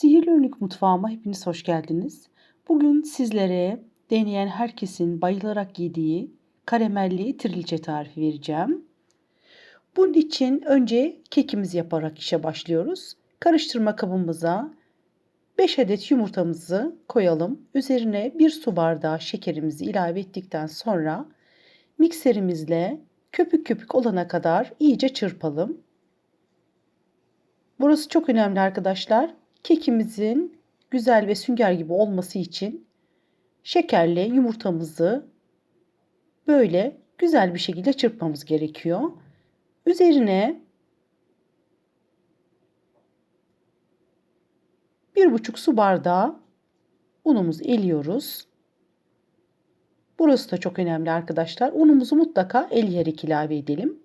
Sihirli Önlük mutfağıma hepiniz hoş geldiniz. Bugün sizlere deneyen herkesin bayılarak yediği karamelli trilce tarifi vereceğim. Bunun için önce kekimizi yaparak işe başlıyoruz. Karıştırma kabımıza 5 adet yumurtamızı koyalım. Üzerine 1 su bardağı şekerimizi ilave ettikten sonra mikserimizle köpük köpük olana kadar iyice çırpalım. Burası çok önemli arkadaşlar. Kekimizin güzel ve sünger gibi olması için şekerle yumurtamızı böyle güzel bir şekilde çırpmamız gerekiyor. Üzerine bir buçuk su bardağı unumuzu eliyoruz. Burası da çok önemli arkadaşlar. Unumuzu mutlaka eleyerek ilave edelim.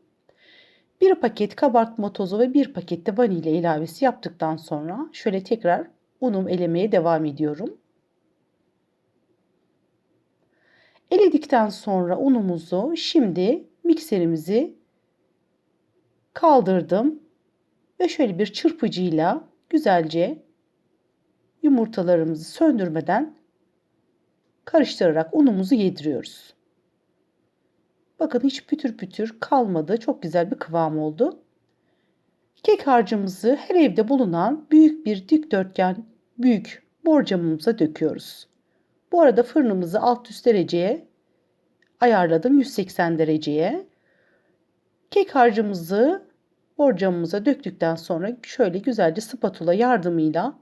Bir paket kabartma tozu ve bir paket de vanilya ilavesi yaptıktan sonra şöyle tekrar unum elemeye devam ediyorum. Eledikten sonra unumuzu şimdi mikserimizi kaldırdım ve şöyle bir çırpıcıyla güzelce yumurtalarımızı söndürmeden karıştırarak unumuzu yediriyoruz. Bakın hiç pütür pütür kalmadı. Çok güzel bir kıvam oldu. Kek harcımızı her evde bulunan büyük bir dikdörtgen büyük borcamımıza döküyoruz. Bu arada fırınımızı alt üst dereceye ayarladım 180 dereceye. Kek harcımızı borcamımıza döktükten sonra şöyle güzelce spatula yardımıyla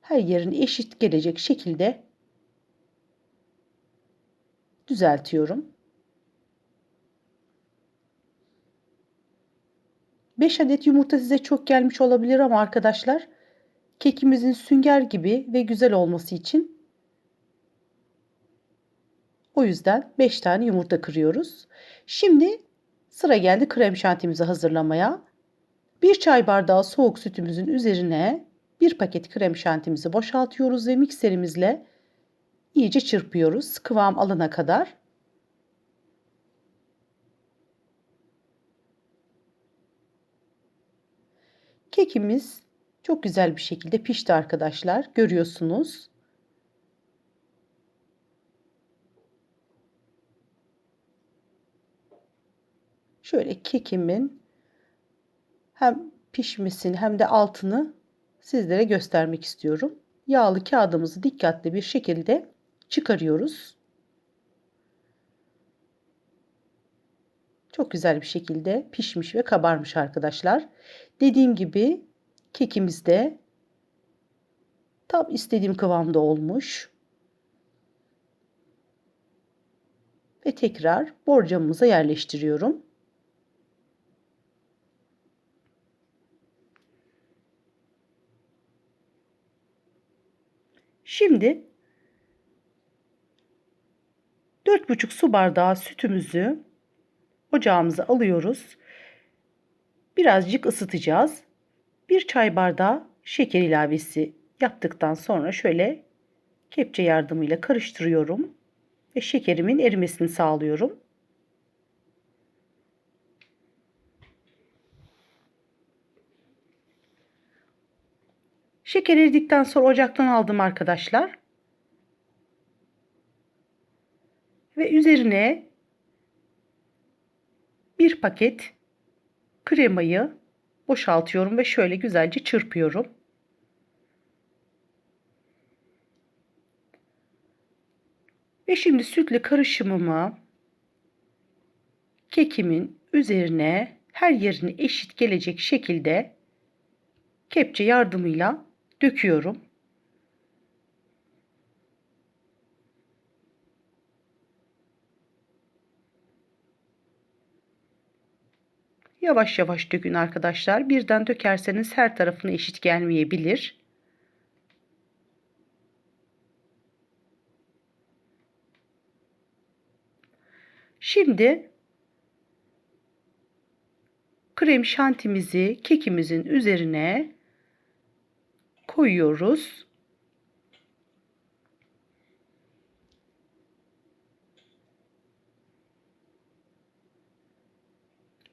her yerin eşit gelecek şekilde düzeltiyorum. 5 adet yumurta size çok gelmiş olabilir ama arkadaşlar kekimizin sünger gibi ve güzel olması için o yüzden 5 tane yumurta kırıyoruz. Şimdi sıra geldi krem şantimizi hazırlamaya. 1 çay bardağı soğuk sütümüzün üzerine bir paket krem şantimizi boşaltıyoruz ve mikserimizle iyice çırpıyoruz kıvam alana kadar. Kekimiz çok güzel bir şekilde pişti arkadaşlar. Görüyorsunuz. Şöyle kekimin hem pişmesini hem de altını sizlere göstermek istiyorum. Yağlı kağıdımızı dikkatli bir şekilde çıkarıyoruz. Çok güzel bir şekilde pişmiş ve kabarmış arkadaşlar. Dediğim gibi kekimiz de tam istediğim kıvamda olmuş. Ve tekrar borcamımıza yerleştiriyorum. Şimdi 4,5 su bardağı sütümüzü ocağımıza alıyoruz. Birazcık ısıtacağız. Bir çay bardağı şeker ilavesi yaptıktan sonra şöyle kepçe yardımıyla karıştırıyorum ve şekerimin erimesini sağlıyorum. Şeker eridikten sonra ocaktan aldım arkadaşlar. Ve üzerine bir paket kremayı boşaltıyorum ve şöyle güzelce çırpıyorum. Ve şimdi sütle karışımımı kekimin üzerine her yerine eşit gelecek şekilde kepçe yardımıyla döküyorum. Yavaş yavaş dökün arkadaşlar. Birden dökerseniz her tarafına eşit gelmeyebilir. Şimdi krem şantimizi kekimizin üzerine koyuyoruz.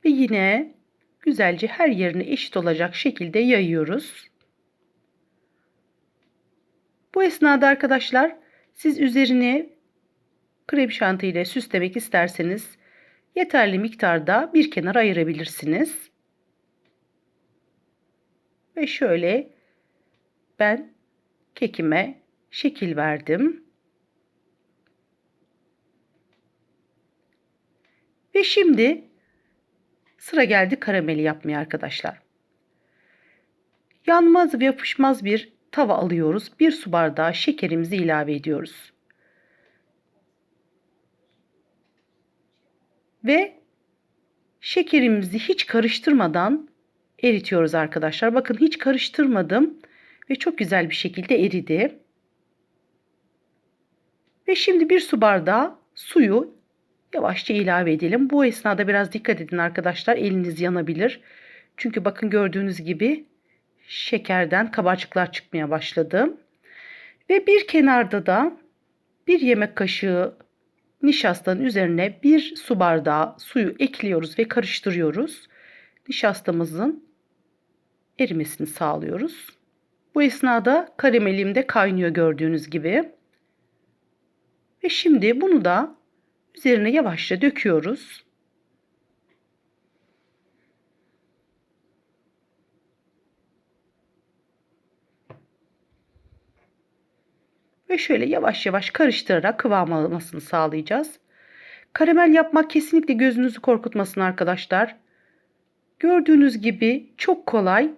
Ve yine güzelce her yerine eşit olacak şekilde yayıyoruz. Bu esnada arkadaşlar siz üzerine krem şanti ile süslemek isterseniz yeterli miktarda bir kenara ayırabilirsiniz. Ve şöyle ben kekime şekil verdim. Ve şimdi sıra geldi karameli yapmaya arkadaşlar. Yanmaz ve yapışmaz bir tava alıyoruz. Bir su bardağı şekerimizi ilave ediyoruz. Ve şekerimizi hiç karıştırmadan eritiyoruz arkadaşlar. Bakın hiç karıştırmadım ve çok güzel bir şekilde eridi. Ve şimdi bir su bardağı suyu yavaşça ilave edelim. Bu esnada biraz dikkat edin arkadaşlar. Eliniz yanabilir. Çünkü bakın gördüğünüz gibi şekerden kabarcıklar çıkmaya başladı. Ve bir kenarda da bir yemek kaşığı nişastanın üzerine bir su bardağı suyu ekliyoruz ve karıştırıyoruz. Nişastamızın erimesini sağlıyoruz. Bu esnada karamelim de kaynıyor gördüğünüz gibi. Ve şimdi bunu da üzerine yavaşça döküyoruz. Ve şöyle yavaş yavaş karıştırarak kıvam almasını sağlayacağız. Karamel yapmak kesinlikle gözünüzü korkutmasın arkadaşlar. Gördüğünüz gibi çok kolay.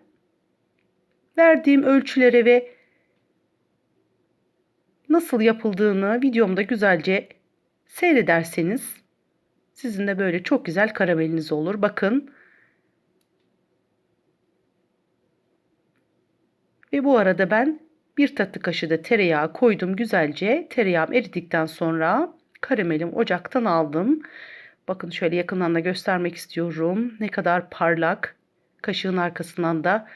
Verdiğim ölçülere ve nasıl yapıldığını videomda güzelce seyrederseniz sizin de böyle çok güzel karameliniz olur. Bakın. Ve bu arada ben bir tatlı kaşığı da tereyağı koydum güzelce. Tereyağım eridikten sonra karamelim ocaktan aldım. Bakın şöyle yakından da göstermek istiyorum. Ne kadar parlak. Kaşığın arkasından da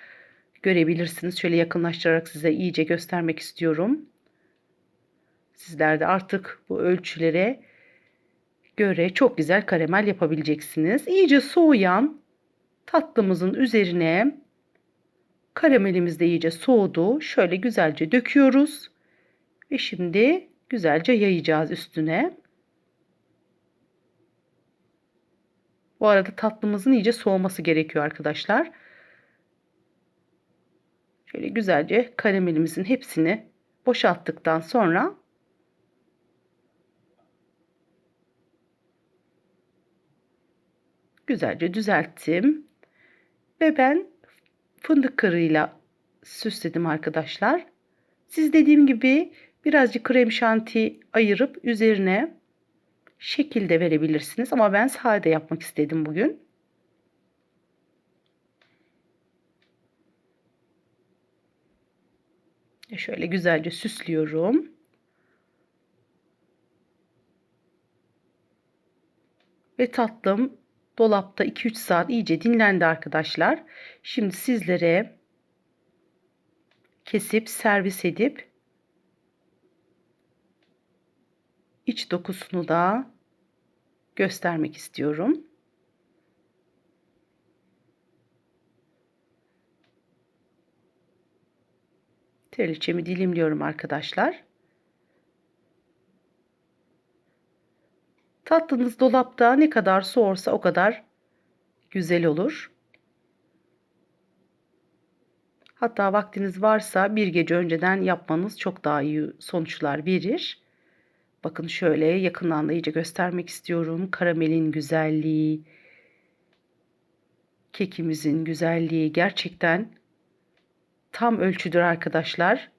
görebilirsiniz. Şöyle yakınlaştırarak size iyice göstermek istiyorum. Sizler de artık bu ölçülere göre çok güzel karamel yapabileceksiniz. İyice soğuyan tatlımızın üzerine karamelimiz de iyice soğudu. Şöyle güzelce döküyoruz. Ve şimdi güzelce yayacağız üstüne. Bu arada tatlımızın iyice soğuması gerekiyor arkadaşlar. Şöyle güzelce karamelimizin hepsini boşalttıktan sonra güzelce düzelttim. Ve ben fındık kırığıyla süsledim arkadaşlar. Siz dediğim gibi birazcık krem şanti ayırıp üzerine şekil de verebilirsiniz. Ama ben sade yapmak istedim bugün. Şöyle güzelce süslüyorum. Ve tatlım dolapta 2-3 saat iyice dinlendi arkadaşlar. Şimdi sizlere kesip servis edip iç dokusunu da göstermek istiyorum. Triliçemi dilimliyorum arkadaşlar. Tatlınız dolapta ne kadar soğursa o kadar güzel olur. Hatta vaktiniz varsa bir gece önceden yapmanız çok daha iyi sonuçlar verir. Bakın şöyle yakından da iyice göstermek istiyorum. Karamelin güzelliği, kekimizin güzelliği gerçekten tam ölçüdür arkadaşlar.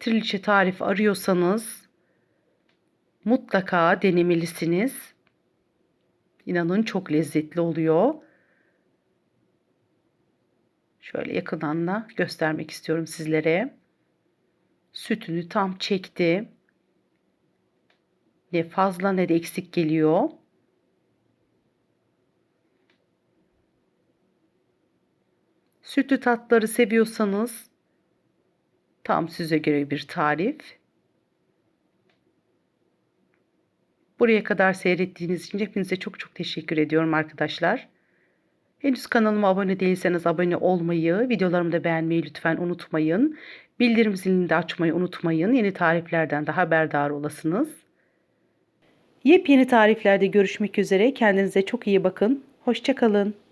Triliçe tarif arıyorsanız mutlaka denemelisiniz. İnanın çok lezzetli oluyor. Şöyle yakından da göstermek istiyorum sizlere. Sütünü tam çekti. Ne fazla ne de eksik geliyor. Sütlü tatları seviyorsanız tam size göre bir tarif. Buraya kadar seyrettiğiniz için hepinize çok çok teşekkür ediyorum arkadaşlar. Henüz kanalıma abone değilseniz abone olmayı, videolarımı da beğenmeyi lütfen unutmayın. Bildirim zilini de açmayı unutmayın. Yeni tariflerden de haberdar olasınız. Yepyeni tariflerde görüşmek üzere. Kendinize çok iyi bakın. Hoşçakalın.